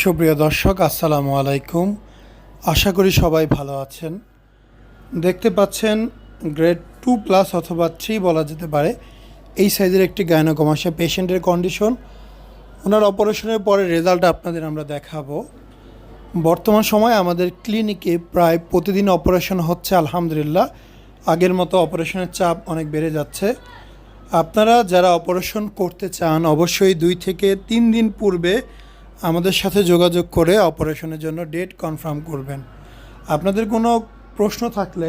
সুপ্রিয় দর্শক, আসসালামু আলাইকুম। আশা করি সবাই ভালো আছেন। দেখতে পাচ্ছেন গ্রেড টু প্লাস অথবা থ্রি বলা যেতে পারে, এই সাইজের একটি গায়নোকমাসিয়া পেশেন্টের কন্ডিশন ওনার অপারেশনের পরে রেজাল্ট আপনাদের আমরা দেখাবো। বর্তমান সময়ে আমাদের ক্লিনিকে প্রায় প্রতিদিন অপারেশন হচ্ছে, আলহামদুলিল্লাহ। আগের মতো অপারেশনের চাপ অনেক বেড়ে যাচ্ছে। আপনারা যারা অপারেশন করতে চান, অবশ্যই দুই থেকে তিন দিন পূর্বে আমাদের সাথে যোগাযোগ করে অপারেশনের জন্য ডেট কনফার্ম করবেন। আপনাদের কোনো প্রশ্ন থাকলে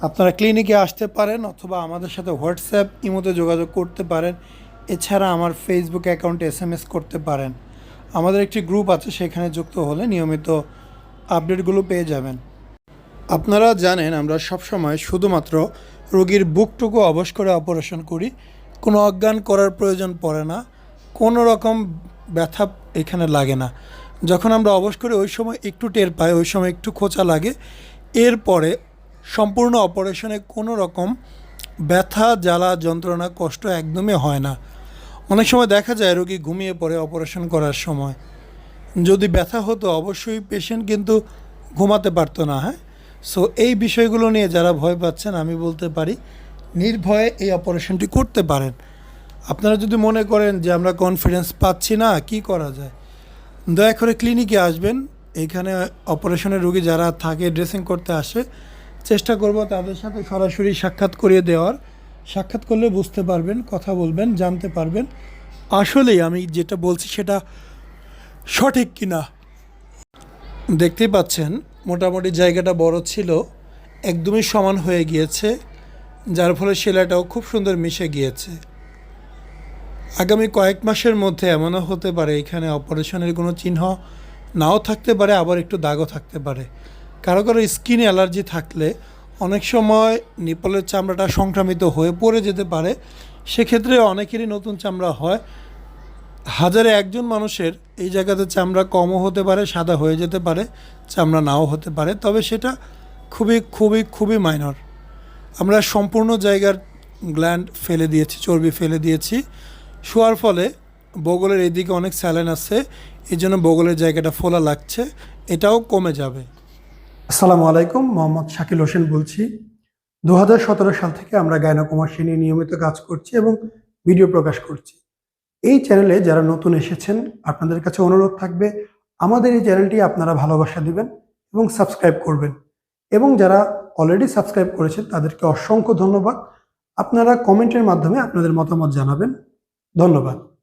আপনারা ক্লিনিকে আসতে পারেন অথবা আমাদের সাথে হোয়াটসঅ্যাপ, ইমোতে যোগাযোগ করতে পারেন। এছাড়া আমার ফেসবুক অ্যাকাউন্টে এস এম এস করতে পারেন। আমাদের একটি গ্রুপ আছে, সেখানে যুক্ত হলে নিয়মিত আপডেটগুলো পেয়ে যাবেন। আপনারা জানেন, আমরা সবসময় শুধুমাত্র রোগীর বুকটুকু অবশ করে অপারেশন করি। কোনো অজ্ঞান করার প্রয়োজন পড়ে না। কোনো রকম ব্যথা এখানে লাগে না। যখন আমরা অবশ করি, ওই সময় একটু টের পাই, ওই সময় একটু খোঁচা লাগে। এরপরে সম্পূর্ণ অপারেশনে কোনো রকম ব্যথা, জ্বালা, যন্ত্রণা, কষ্ট একদমই হয় না। অনেক সময় দেখা যায় রোগী ঘুমিয়ে পড়ে অপারেশন করার সময়। যদি ব্যথা হতো, অবশ্যই পেশেন্ট কিন্তু ঘুমাতে পারতো না হ্যাঁ? সো এই বিষয়গুলো নিয়ে যারা ভয় পাচ্ছেন, আমি বলতে পারি, নির্ভয়ে এই অপারেশনটি করতে পারেন। আপনারা যদি মনে করেন যে আমরা কনফিডেন্স পাচ্ছি না, কি করা যায়? দয়া করে ক্লিনিকে আসবেন। এখানে অপারেশনের রোগী যারা থাকে ড্রেসিং করতে আসে, চেষ্টা করব তাদের সাথে সরাসরি সাক্ষাৎ করিয়ে দেওয়ার। সাক্ষাৎ করলে বুঝতে পারবেন, কথা বলবেন, জানতে পারবেন। আসলেই আমি যেটা বলছি সেটা সঠিক কি না দেখতেই পাচ্ছেন, মোটামুটি জায়গাটা বড় ছিল, একদমই সমান হয়ে গিয়েছে, যার ফলে সেলাইটাও খুব সুন্দর মিশে গিয়েছে। আগামী কয়েক মাসের মধ্যে এমনও হতে পারে, এখানে অপারেশনের কোনো চিহ্ন নাও থাকতে পারে, আবার একটু দাগও থাকতে পারে। কারও কারও স্কিন অ্যালার্জি থাকলে অনেক সময় নিপলের চামড়াটা সংক্রামিত হয়ে পড়ে যেতে পারে। সেক্ষেত্রে অনেকেরই নতুন চামড়া হয়। হাজারে একজন মানুষের এই জায়গাতে চামড়া কমও হতে পারে, সাদা হয়ে যেতে পারে, চামড়া নাও হতে পারে, তবে সেটা খুবই খুবই খুবই মাইনর। আমরা সম্পূর্ণ জায়গার গ্ল্যান্ড ফেলে দিয়েছি, চর্বি ফেলে দিয়েছি। শোয়ার ফলে বগলের এদিকে অনেক স্যালাইন আছে, এই জন্য বগলের জায়গাটা ফোলা লাগছে, এটাও কমে যাবে। আসসালামু আলাইকুম, মোহাম্মদ শাকিল হোসেন বলছি। দু হাজার সতেরো সাল থেকে আমরা গায়নাকুমাসী নিয়ে নিয়মিত কাজ করছি এবং ভিডিও প্রকাশ করছি। এই চ্যানেলে যারা নতুন এসেছেন, আপনাদের কাছে অনুরোধ থাকবে, আমাদের এই চ্যানেলটি আপনারা ভালোবাসা দিবেন এবং সাবস্ক্রাইব করবেন। এবং যারা অলরেডি সাবস্ক্রাইব করেছেন, তাদেরকে অসংখ্য ধন্যবাদ। আপনারা কমেন্টের মাধ্যমে আপনাদের মতামত জানাবেন। ধন্যবাদ।